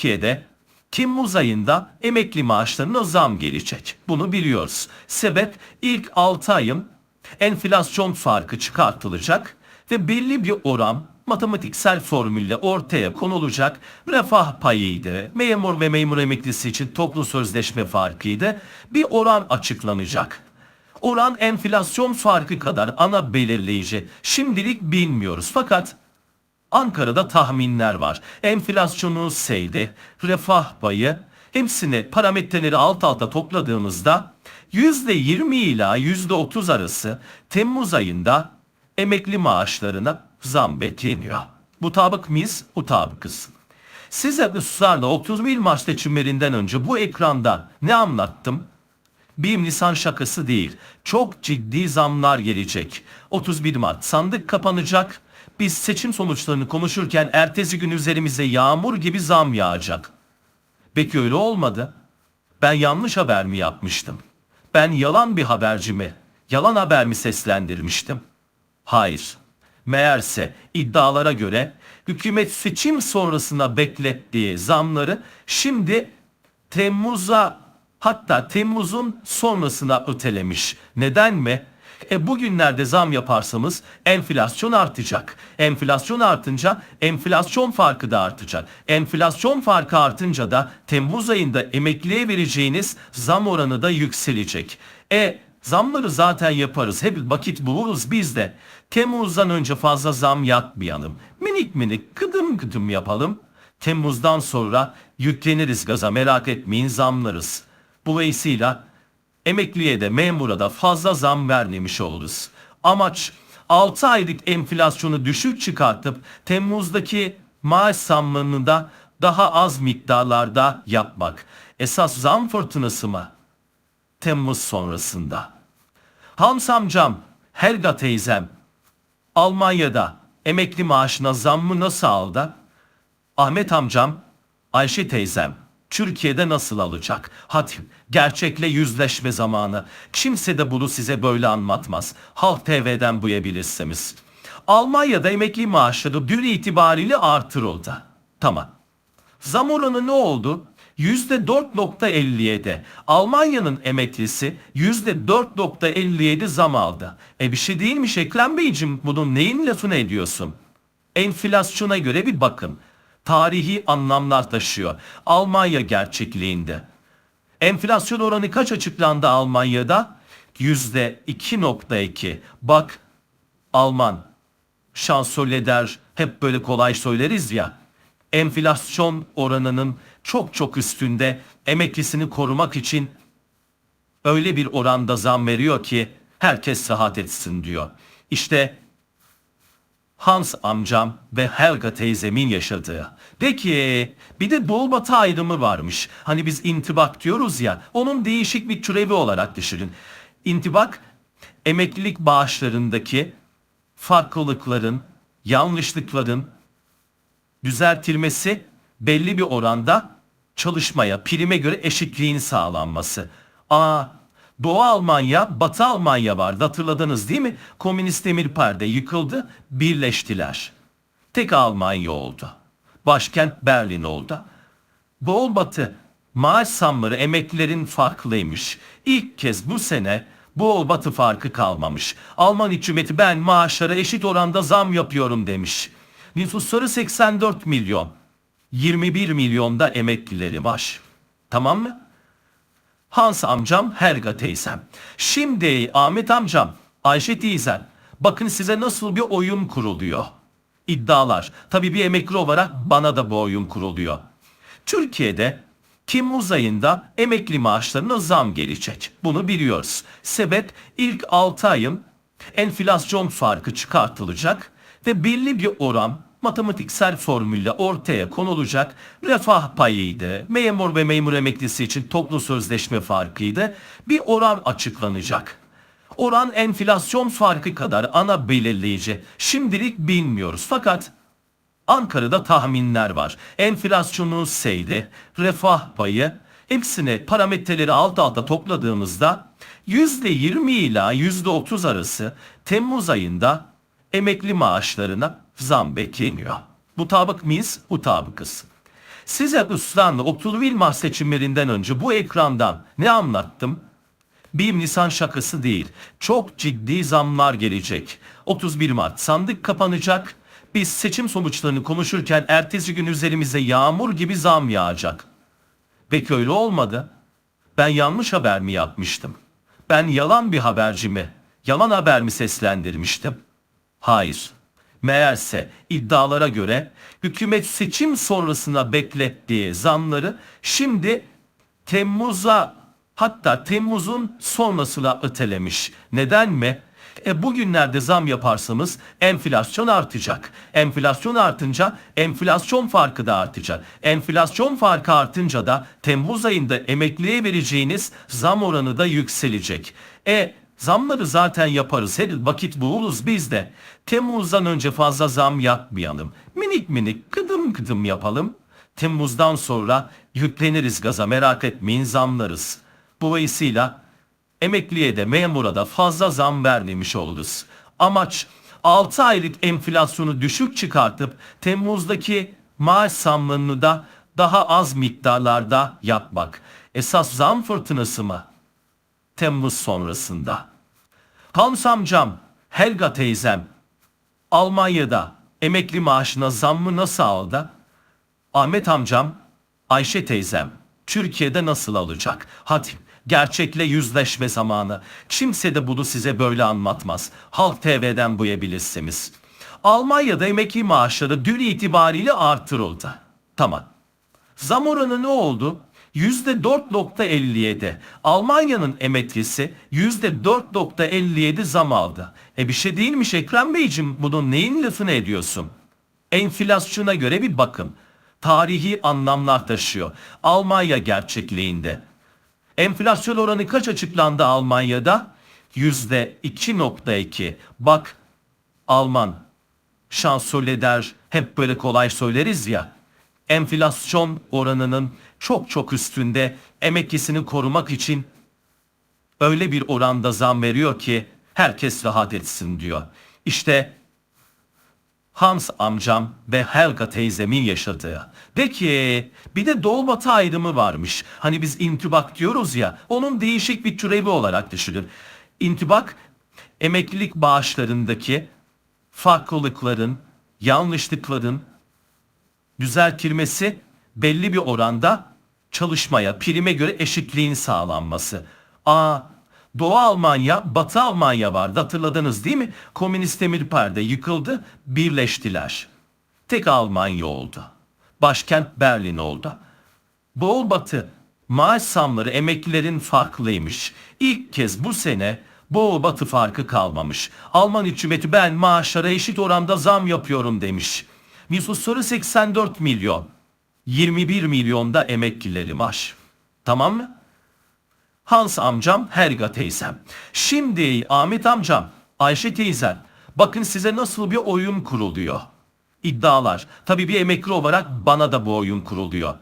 Türkiye'de Temmuz ayında emekli maaşlarına zam gelecek. Bunu biliyoruz. Sebep ilk 6 ayın enflasyon farkı çıkartılacak ve belli bir oran matematiksel formülle ortaya konulacak refah payıydı, memur ve memur emeklisi için toplu sözleşme farkıydı, bir oran açıklanacak. Oran enflasyon farkı kadar ana belirleyici. Şimdilik bilmiyoruz fakat Ankara'da tahminler var. Enflasyonun seyri, refah payı hepsini parametreleri alt alta topladığımızda %20 ila %30 arası Temmuz ayında emekli maaşlarına zam bekleniyor. Mutabık mıyız? Mutabıkız. Size ısrarla 31 Mart seçimlerinden önce bu ekranda ne anlattım? Bir Nisan şakası değil. Çok ciddi zamlar gelecek. 31 Mart sandık kapanacak. Biz seçim sonuçlarını konuşurken ertesi gün üzerimize yağmur gibi zam yağacak. Peki öyle olmadı. Ben yanlış haber mi yapmıştım? Ben yalan bir haberci mi? Yalan haber mi seslendirmiştim? Hayır. Meğerse iddialara göre hükümet seçim sonrasına beklettiği zamları şimdi Temmuz'a hatta Temmuz'un sonrasına ötelemiş. Neden mi? E bugünlerde zam yaparsanız enflasyon artacak. Enflasyon artınca enflasyon farkı da artacak. Enflasyon farkı artınca da Temmuz ayında emekliye vereceğiniz zam oranı da yükselecek. E zamları zaten yaparız. Hep vakit buluruz biz de. Temmuz'dan önce fazla zam yapmayalım. Minik minik gıdım gıdım yapalım. Temmuz'dan sonra yükleniriz gaza merak etmeyin zamlarız. Dolayısıyla emekliye de memura da fazla zam vermemiş oluruz. Amaç 6 aylık enflasyonu düşük çıkartıp Temmuz'daki maaş zammını da daha az miktarlarda yapmak. Esas zam fırtınası mı? Temmuz sonrasında. Hans amcam, Helga teyzem, Almanya'da emekli maaşına zammı nasıl aldı? Ahmet amcam, Ayşe teyzem, Türkiye'de nasıl alacak? Hadi gerçekle yüzleşme zamanı. Kimse de bunu size böyle anlatmaz. Halk TV'den duyabilirsiniz. Almanya'da emekli maaşları dün itibariyle artırıldı. Tamam. Zam oranı ne oldu? %4.57. Almanya'nın emeklisi %4.57 zam aldı. E bir şey değil mi Ekrem Beyciğim? Bunun neyin lafını ediyorsun? Enflasyona göre bir bakın. Tarihi anlamlar taşıyor. Almanya gerçekliğinde. Enflasyon oranı kaç açıklandı Almanya'da? %2.2. Bak Alman şansölye der hep böyle kolay söyleriz ya. Enflasyon oranının çok çok üstünde emeklisini korumak için öyle bir oranda zam veriyor ki herkes rahat etsin diyor. İşte Hans amcam ve Helga teyzemin yaşadığı. Peki bir de doğu batı ayrımı varmış. Hani biz intibak diyoruz ya onun değişik bir türevi olarak düşünün. İntibak emeklilik bağışlarındaki farklılıkların, yanlışlıkların düzeltilmesi belli bir oranda çalışmaya, prime göre eşitliğin sağlanması. Aa, Doğu Almanya, Batı Almanya vardı hatırladınız değil mi? Komünist Demir Perde yıkıldı, birleştiler. Tek Almanya oldu. Başkent Berlin oldu. Doğu Batı maaş zamları emeklilerin farklıymış. İlk kez bu sene Doğu Batı farkı kalmamış. Alman hükümeti ben maaşlara eşit oranda zam yapıyorum demiş. Nüfusları 84 milyon. 21 milyonda emeklileri var. Tamam mı? Hans amcam, Helga teyzem. Şimdi Ahmet amcam, Ayşe teyzem. Bakın size nasıl bir oyun kuruluyor. İddialar. Tabii bir emekli olarak bana da bu oyun kuruluyor. Türkiye'de Temmuz ayında emekli maaşlarına zam gelecek. Bunu biliyoruz. Sebep ilk 6 ayın enflasyon farkı çıkartılacak ve belli bir oran matematiksel formülle ortaya konulacak refah payıydı, memur ve memur emeklisi için toplu sözleşme farkıydı, bir oran açıklanacak. Oran enflasyon farkı kadar ana belirleyici. Şimdilik bilmiyoruz fakat Ankara'da tahminler var. Enflasyonun seyri, refah payı hepsini parametreleri alt alta topladığımızda %20 ila %30 arası Temmuz ayında emekli maaşlarına zam bekleniyor. Mutabık mıyız? Mutabıkız. Size ısrarla oturvilma seçimlerinden önce bu ekrandan ne anlattım? Bir Nisan şakası değil. Çok ciddi zamlar gelecek. 31 Mart sandık kapanacak. Biz seçim sonuçlarını konuşurken ertesi gün üzerimize yağmur gibi zam yağacak. Peki öyle olmadı. Ben yanlış haber mi yapmıştım? Ben yalan bir haberci mi? Yalan haber mi seslendirmiştim? Hayır. Meğerse iddialara göre hükümet seçim sonrasına beklettiği zamları şimdi Temmuz'a hatta Temmuz'un sonrasına ötelemiş. Neden mi? E bugünlerde zam yaparsanız enflasyon artacak. Enflasyon artınca enflasyon farkı da artacak. Enflasyon farkı artınca da Temmuz ayında emekliye vereceğiniz zam oranı da yükselecek. E zamları zaten yaparız. Her vakit buluruz biz de. Temmuz'dan önce fazla zam yapmayalım. Minik minik kıdım kıdım yapalım. Temmuz'dan sonra yükleniriz gaza merak etmeyin zamlarız. Dolayısıyla emekliye de memura da fazla zam vermemiş oluruz. Amaç 6 aylık enflasyonu düşük çıkartıp Temmuz'daki maaş zamlarını da daha az miktarlarda yapmak. Esas zam fırtınası mı? Temmuz sonrasında. Hans amcam, Helga teyzem, Almanya'da emekli maaşına zammı nasıl aldı? Ahmet amcam, Ayşe teyzem, Türkiye'de nasıl alacak? Hadi gerçekle yüzleşme zamanı. Kimse de bunu size böyle anlatmaz. Halk TV'den duyabilirsiniz. Almanya'da emekli maaşları dün itibariyle artırıldı. Tamam. Zam oranı ne oldu? %4.57. Almanya'nın emeklisi %4.57 zam aldı. E bir şey değilmiş Ekrem Beyciğim bunun neyin lafını ediyorsun? Enflasyona göre bir bakın. Tarihi anlamlar taşıyor. Almanya gerçekliğinde. Enflasyon oranı kaç açıklandı Almanya'da? %2.2. Bak Alman şansölye der hep böyle kolay söyleriz ya. Enflasyon oranının çok çok üstünde emeklisini korumak için öyle bir oranda zam veriyor ki herkes rahat etsin diyor. İşte Hans amcam ve Helga teyzemin yaşadığı. Peki bir de doğu batı ayrımı varmış. Hani biz intibak diyoruz ya onun değişik bir türevi olarak düşünün. İntibak emeklilik bağışlarındaki farklılıkların, yanlışlıkların düzeltilmesi belli bir oranda çalışmaya, prime göre eşitliğin sağlanması. Aa, Doğu Almanya, Batı Almanya vardı hatırladınız değil mi? Komünist Demir Perde yıkıldı, birleştiler. Tek Almanya oldu. Başkent Berlin oldu. Doğu Batı maaş zamları emeklilerin farklıymış. İlk kez bu sene Doğu Batı farkı kalmamış. Alman hükümeti ben maaşlara eşit oranda zam yapıyorum demiş. Nüfusları 84 milyon. 21 milyonda emeklileri var. Tamam mı? Hans amcam, Helga teyzem. Şimdi Ahmet amcam, Ayşe teyzem. Bakın size nasıl bir oyun kuruluyor. İddialar. Tabii bir emekli olarak bana da bu oyun kuruluyor.